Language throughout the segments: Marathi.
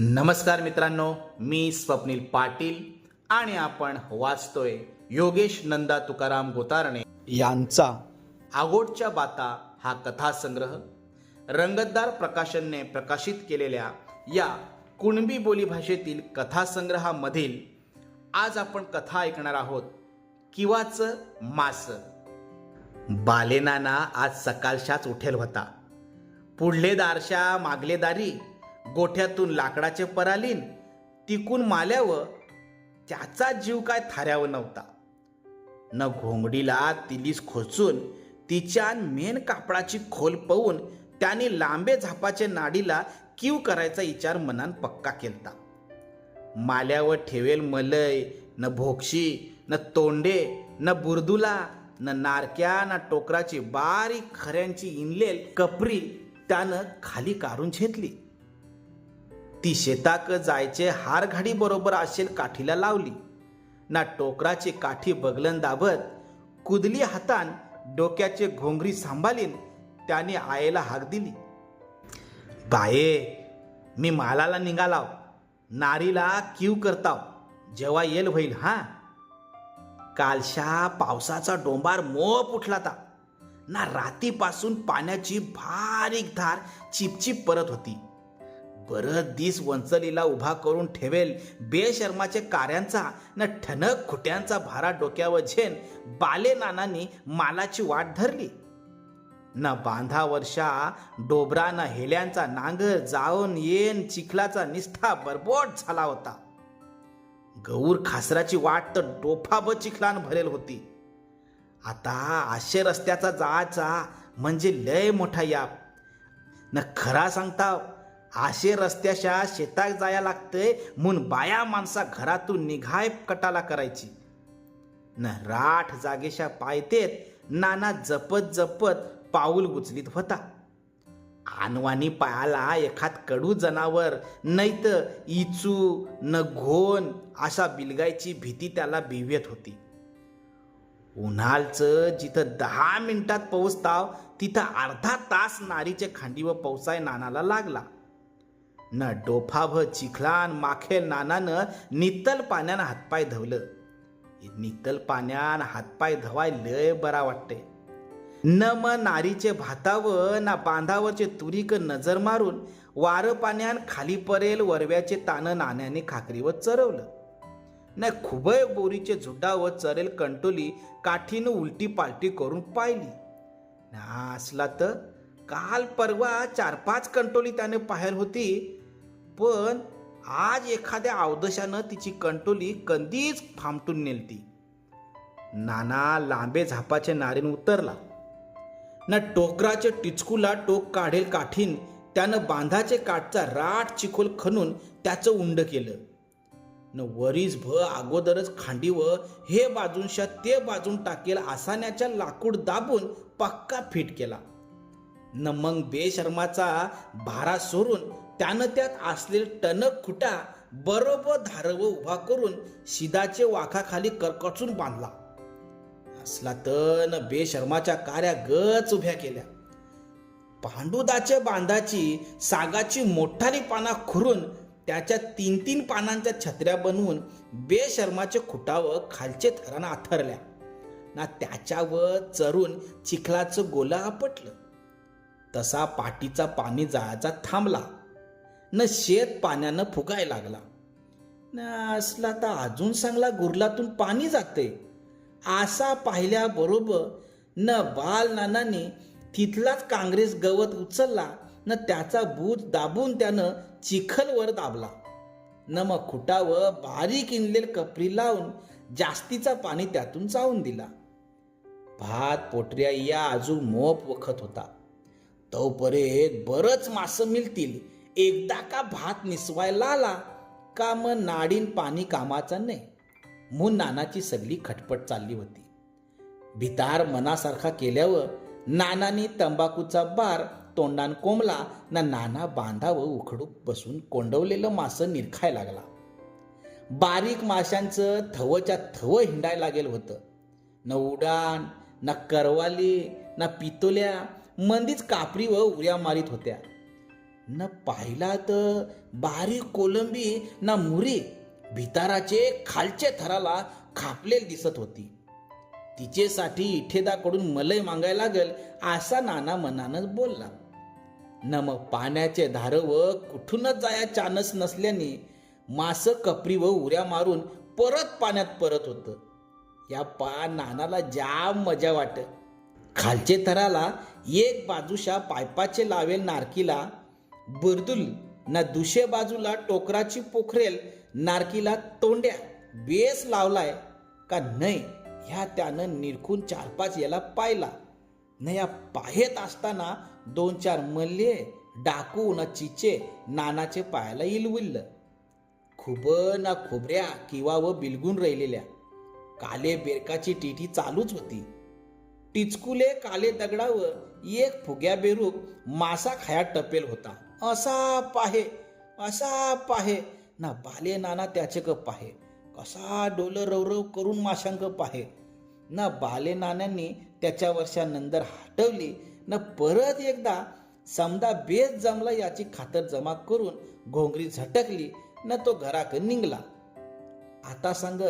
नमस्कार मित्रांनो मी स्वप्नील पाटील आणि आपण वाचतोय योगेश नंदा तुकाराम गोतारणे. यांचा आगोटच्या बाता हा कथासंग्रह रंगतदार प्रकाशनने प्रकाशित केलेल्या या कुणबी बोली भाषेतील कथासंग्रहामधील आज आपण कथा ऐकणार आहोत किवाचं मास. बालेनाना आज सकाळशाच उठेल होता. पुढले दारशा मागले दारी गोठ्यातून लाकडाचे परालीन तिकून माल्यावर त्याचा जीव काय थाऱ्यावर नव्हता. न घोंगडीला तिलीस खोचून तिच्या मेन कापडाची खोल पवून त्याने लांबे झापाचे नाडीला किव करायचा विचार मनान पक्का केलता. माल्यावर ठेवेल मलय न भोक्षी न तोंडे न बुरदुला न नारक्या न टोकराची बारीक खऱ्यांची इनलेल कपरी त्यानं खाली काढून घेतली. ती शेताक जायचे हार घाडी बरोबर असेल काठीला लावली. ना टोकराची काठी बगलन दाबत कुदली हातान डोक्याचे घोंगरी सांभाळीन त्याने आईला हाक दिली. बाये मी मालाला निघालाव नारीला क्यू करताव जेव्हा येल होईल हा? कालशा पावसाचा डोंबार मोप उठला ता ना रातीपासून पाण्याची बारीक धार चिपचिप परत होती. परत दिस वंचलीला उभा करून ठेवेल. बेशर्माचे कार्यांचा न ठणक खुट्यांचा भारा डोक्यावर झेन बाले नानांनी मालाची वाट धरली. न बांधा वर्षा डोबरा न हेल्यांचा नांगर जाऊन येन चिखलाचा निष्ठा बरबोट झाला होता. गौर खासराची वाट तर डोफाब चिखलान भरेल होती. आता आशे रस्त्याचा जायचा म्हणजे लय मोठा याप. न खरा सांगता आशे रस्त्याशा शेतात जाया लागतंय म्हणून बाया माणसा घरातून निघाय कटाला करायची. न राठ जागेशा पायतेत नाना जपत जपत पाऊल उचलीत होता. आणवानी पायाला एखाद कडू जनावर नाही तर इचू न घोन अशा बिलगायची भीती त्याला बिव्यत होती. उन्हाळचं जिथं दहा मिनिटात पोहोचताव तिथं अर्धा तास नारीच्या खांडीवर पावसाय नानाला लागला. न डोफाभ चिखलान माखेल नानानं नितल पाण्यानं हातपाय धवलं. नितल पाण्यान हातपाय धवाय लय बरा वाटते न म नारीचे भातावर ना बांधावरचे तुरीक नजर मारून वारं पाण्यान खाली परेल वरव्याचे तानं नाण्याने खाकरीवर चरवलं. न खुबय बोरीचे झुड्डावर चरेल कंटोली काठीनं उलटी पालटी करून पाहिली. ना असला तर काल परवा चार पाच कंटोली त्याने पाहेल होती पण आज एखाद्या अवदशानं तिची कंटोली कधीच फामटून नेलती. नाना लांबे झापाचे नारीन उतरला. न टोकराचे टिचकूला टोक काढेल काठीन त्यानं बांधाचे काठचा राठ चिखोल खणून त्याचं उंड केलं. न वरीस भ अगोदरच खांडीवर हे बाजूंशा ते बाजून टाकेल आसान्याच्या लाकूड दाबून पक्का फिट केला. न मग बेशर्माचा भारा सोडून त्यानं त्यात असलेले टणक खुटा बरोबर धारव उभा करून शिदाचे वाखाखाली करकचून बांधला. असला तन बेशर्माच्या कार्या गच उभ्या केल्या. पांडुदाच्या बांधाची सागाची मोठारी पाना खुरून त्याच्या तीन तीन पानांच्या छत्र्या बनवून बेशर्माचे खुटावर खालचे थरानं आथरल्या. ना त्याच्यावर चरून चिखलाचं गोला आपटलं. तसा पाटीचा पाणी जायचा थांबला. न शेत पाण्यानं फुगाय लागला. न असला तर अजून चांगला गुरलातून पाणी जाते. असा पाहिल्याबरोबर न बाल नानाने तिथलाच काँग्रेस गवत उचलला न त्याचा बूज दाबून त्यानं चिखलवर दाबला. न मग खुटावर बारीक इनलेल कपडी लावून जास्तीचा पाणी त्यातून चावून दिला. भात पोटऱ्या या अजून मोप वखत होता. तोपर्यंत बरंच मासं मिळतील एकदा का भात निसवायला आला का मग नाडीन पाणी कामाचा नाही. म्हणून नानाची सगळी खटपट चालली होती. भितार मनासारखा केल्यावर नानानी तंबाखूचा बार तोंडान कोंबला ना नाना बांधावं उखडूक बसून कोंडवलेलं मासं निरखाय लागला. बारीक माशांचं थवच्या थव हिंडायला लागेल होतं. न उडान ना करवाली ना पितोल्या मंदीच कापरी व उड्या मारीत होत्या. न पाहिला तर बारीक कोलंबी ना मुरी भिताराचे खालच्या थराला खापलेली दिसत होती. तिचेसाठी इठेदाकडून मलई मागायला लागल असा नाना मनानं बोलला. न मग पाण्याचे धारव कुठूनच जाया चानस नसल्याने मास कपरी व उऱ्या मारून परत पाण्यात परत होतं. या पा नानाला जाम मजा वाटत. खालचे थराला एक बाजूशा पायपाचे लावेल नारकीला बर्दुल ना दुसऱ्या बाजूला टोकराची पोखरेल नारकीला तोंड्या. बेस लावलाय का नाही ह्या त्यानं निरखून चार पाच याला पाहिला. न या पाहेत असताना दोन चार मल्ले डाकू ना चिचे नानाचे पायाला इलविल्लं. खुब ना खोबऱ्या किंवा व बिलगून राहिलेल्या. काले बेरकाची टीटी चालूच होती. टिचकुले काले दगडावर एक फुग्या बेरूक मासा खाया टपेल होता. असा पाहे असा पाहे. ना बाले नाना त्याचे क पाहे. कसा डोल रवरव करून माशांक पाहे. ना बाले नानांनी त्याच्या वर्षानंतर हटवली. न परत एकदा समदा बेस जमला याची खातर जमा करून घोंगरी झटकली. न तो घराक निघला आता सांग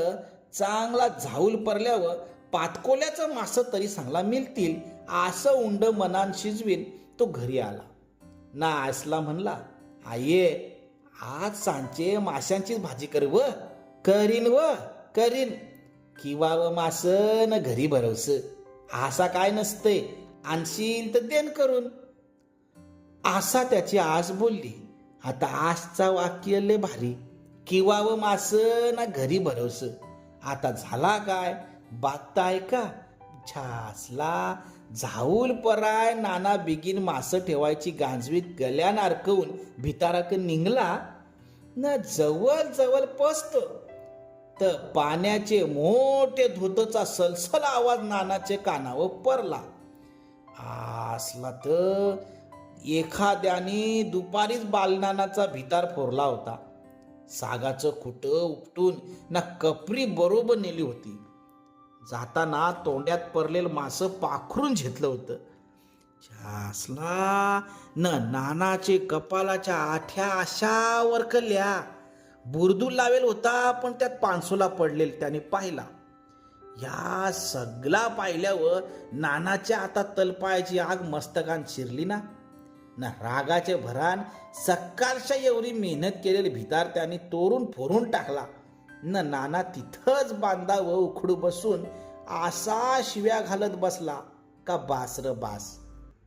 चांगला झाऊल पडल्यावर पातकोल्याचं मासं तरी चांगला मिळतील असं उंड मनान शिजवीन तो घरी आला. ना आसला म्हणला आये आज सांचे माशांचीच भाजी कर व करीन व करीन. किंवा व मास न घरी भरवस असा काय नसतंय आणशील तर देण करून. असा त्याची आस बोलली आता आसचा वाक्य लय भारी किंवा व मास ना घरी भरवस आता झाला काय बागता ऐका छासला झाऊल पराय नाना बिगीन मास ठेवायची गांजवीत गल्यान आरकवून भिताराक निघला न जवळ जवळ पसत. तर पाण्याचे मोठे धुतचा सलसल आवाज नानाचे कानावर पडला. असला तर एखाद्याने दुपारीच बालनानाचा भितार फोरला होता. सागाचं खुट उपटून ना कपरी बरोबर नेली होती. जाताना तोंड्यात पडलेल मासं पाखरून घेतलं होतं. छासला न नानाचे कपालाच्या आठ्या अशा वरकल्या. बुरदूल लावेल होता पण त्यात पाणसोला पडलेल त्याने पाहिला. या सगळा पाहिल्यावर नानाच्या आता तलपायाची आग मस्तकान शिरली ना. ना रागाचे भरान सकाळच्या एवढी मेहनत केलेली भितार त्याने तोरून फोरून टाकला. न नाना तिथंच बांधावं उखडू बसून असा शिव्या घालत बसला का बास बास.